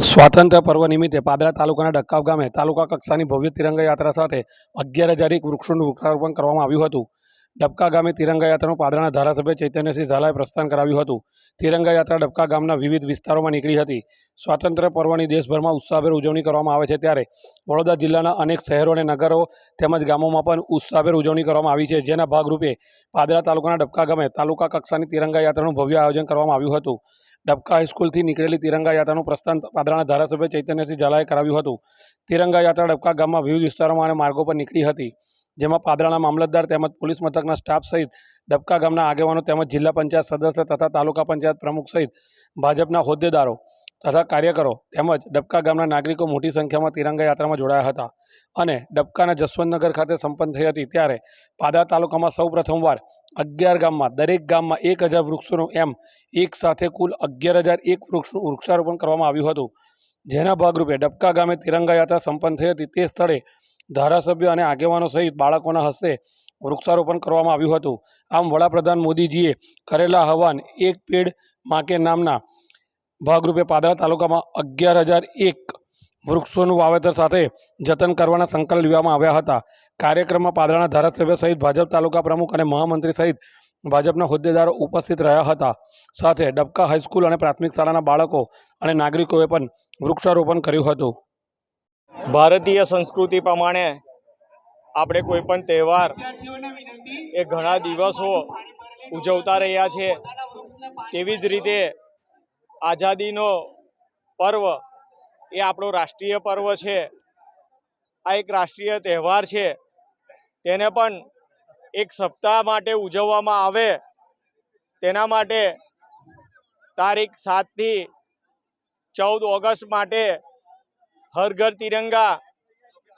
સ્વાતંત્ર્ય પર્વ નિમિત્તે પાદરા તાલુકાના ડક્કાવ ગામે તાલુકા કક્ષાની ભવ્ય તિરંગા યાત્રા સાથે અગિયાર હજાર એક વૃક્ષોનું વૃક્ષારોપણ કરવામાં આવ્યું હતું. ડબકા ગામે તિરંગા યાત્રાનું પાદરાના ધારાસભ્ય ચૈતન્યસિંહ ઝાલાએ પ્રસ્થાન કરાવ્યું હતું. તિરંગા યાત્રા ડબકા ગામના વિવિધ વિસ્તારોમાં નીકળી હતી. સ્વાતંત્ર્ય પર્વની દેશભરમાં ઉત્સાહભેર ઉજવણી કરવામાં આવે છે ત્યારે વડોદરા જિલ્લાના અનેક શહેરો અને નગરો તેમજ ગામોમાં પણ ઉત્સાહભેર ઉજવણી કરવામાં આવી છે. જેના ભાગરૂપે પાદરા તાલુકાના ડબકા ગામે તાલુકા કક્ષાની તિરંગા યાત્રાનું ભવ્ય આયોજન કરવામાં આવ્યું હતું. ડબકા હાઈસ્કૂલથી નીકળેલી તિરંગા યાત્રાનું પ્રસ્થાન પાદરાના ધારાસભ્ય ચૈતન્યસિંહ ઝાલાએ કરાવ્યું હતું. તિરંગા યાત્રા ડબકા ગામમાં વિવિધ વિસ્તારોમાં અને માર્ગો પર નીકળી હતી, જેમાં પાદરાના મામલતદાર તેમજ પોલીસ મથકના સ્ટાફ સહિત ડબકા ગામના આગેવાનો તેમજ જિલ્લા પંચાયત સદસ્ય તથા તાલુકા પંચાયત પ્રમુખ સહિત ભાજપના હોદ્દેદારો તથા કાર્યકરો તેમજ ડબકા ગામના નાગરિકો મોટી સંખ્યામાં તિરંગા યાત્રામાં જોડાયા હતા અને ડબકાના જસવંતનગર ખાતે સંપન્ન થઈ હતી. ત્યારે પાદરા તાલુકામાં સૌ પ્રથમવાર અગિયાર ગામમાં, દરેક ગામમાં એક હજાર વૃક્ષોનું એમ એક સાથે કુલ અગિયાર હજાર એક વૃક્ષનું વૃક્ષારોપણ કરવામાં આવ્યું હતું. જેના ભાગરૂપે ડબકા ગામે તિરંગા યાત્રા સંપન્ન થઈ હતી. તે સ્થળે ધારાસભ્ય અને આગેવાનો સહિત બાળકોના હસ્તે વૃક્ષારોપણ કરવામાં આવ્યું હતું. આમ વડાપ્રધાન મોદીજીએ કરેલા આહવાન એક પેડ માકે નામના ભાગરૂપે પાદરા તાલુકામાં અગિયાર હજાર એક વૃક્ષોનું વાવેતર સાથે જતન કરવાના સંકલ્પ લેવામાં આવ્યા હતા. કાર્યક્રમમાં પાદરાના ધારાસભ્ય સહિત ભાજપ તાલુકા પ્રમુખ અને મહામંત્રી સહિત ભાજપના હોદ્દેદારો ઉપસ્થિત રહ્યા હતા. સાથે ડબકા હાઈસ્કૂલ અને પ્રાથમિક શાળાના બાળકો અને નાગરિકોએ પણ વૃક્ષારોપણ કર્યું હતું. ભારતીય સંસ્કૃતિ પ્રમાણે આપણે કોઈ પણ તહેવાર એ ઘણા દિવસો ઉજવતા રહ્યા છે. તેવી જ રીતે આઝાદીનો પર્વ એ આપણો રાષ્ટ્રીય પર્વ છે. આ એક રાષ્ટ્રીય તહેવાર છે. તેને પણ એક સપ્તાહ માટે ઉજવવામાં આવે. તેના માટે તારીખ સાતથી ચૌદ ઓગસ્ટ માટે હર ઘર તિરંગા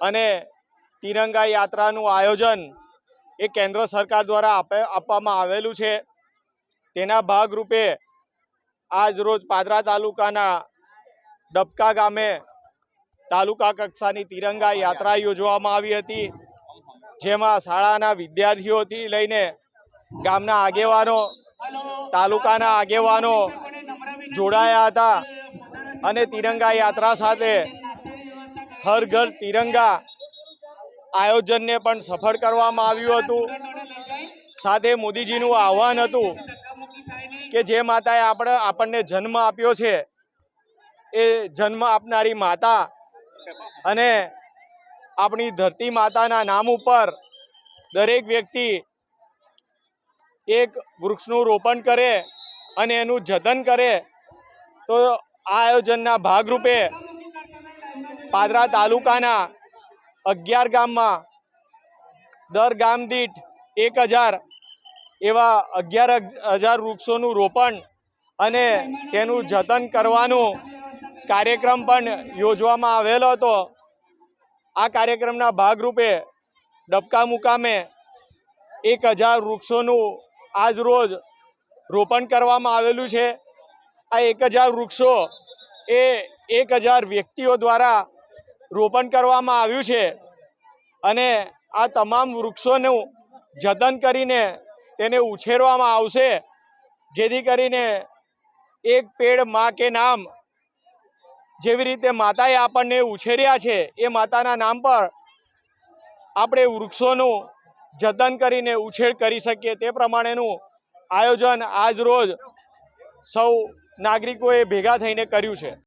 અને તિરંગા યાત્રાનું આયોજન એ કેન્દ્ર સરકાર દ્વારા આપે, આપવામાં આવેલું છે. તેના ભાગરૂપે આજ રોજ પાદરા તાલુકાના ડબકા ગામે તાલુકા કક્ષાની તિરંગા યાત્રા યોજવામાં આવી હતી. જેમાં શાળાના વિદ્યાર્થીઓથી લઈને ગામના આગેવાનો, તાલુકાના આગેવાનો જોડાયા હતા અને તિરંગા યાત્રા સાથે હર ઘર તિરંગા આયોજનને પણ સફળ કરવામાં આવ્યું હતું. સાથે મોદીજીનું આહવાન હતું કે જે માતાએ આપણે, આપણને જન્મ આપ્યો છે, એ જન્મ આપનારી માતા અને આપણી ધરતી માતાના નામ ઉપર દરેક વ્યક્તિ એક વૃક્ષનું રોપણ કરે અને એનું જતન કરે, તો આ આયોજનના ભાગરૂપે પાદરા તાલુકાના અગિયાર ગામમાં દર ગામ દીઠ એક હજાર એવા અગિયાર હજાર વૃક્ષોનું રોપણ અને તેનું જતન કરવાનું કાર્યક્રમ પણ યોજવામાં આવેલો હતો. આ કાર્યક્રમના ભાગરૂપે ડબકા મુકામે એક હજાર વૃક્ષોનું આજ રોજ રોપણ કરવામાં આવેલું છે. આ એક હજાર વૃક્ષો એ એક હજાર વ્યક્તિઓ દ્વારા રોપણ કરવામાં આવ્યું છે અને આ તમામ વૃક્ષોનું જતન કરીને તેને ઉછેરવામાં આવશે. જેથી કરીને એક પેડમાં કે નામ જેવી રીતે માતાએ આપણને ઉછેર્યા છે, એ માતાના નામ પર આપણે વૃક્ષોનું જતન કરીને ઉછેર કરી શકીએ. તે પ્રમાણેનું આયોજન આજ રોજ સૌ નાગરિકોએ ભેગા થઈને કર્યું છે.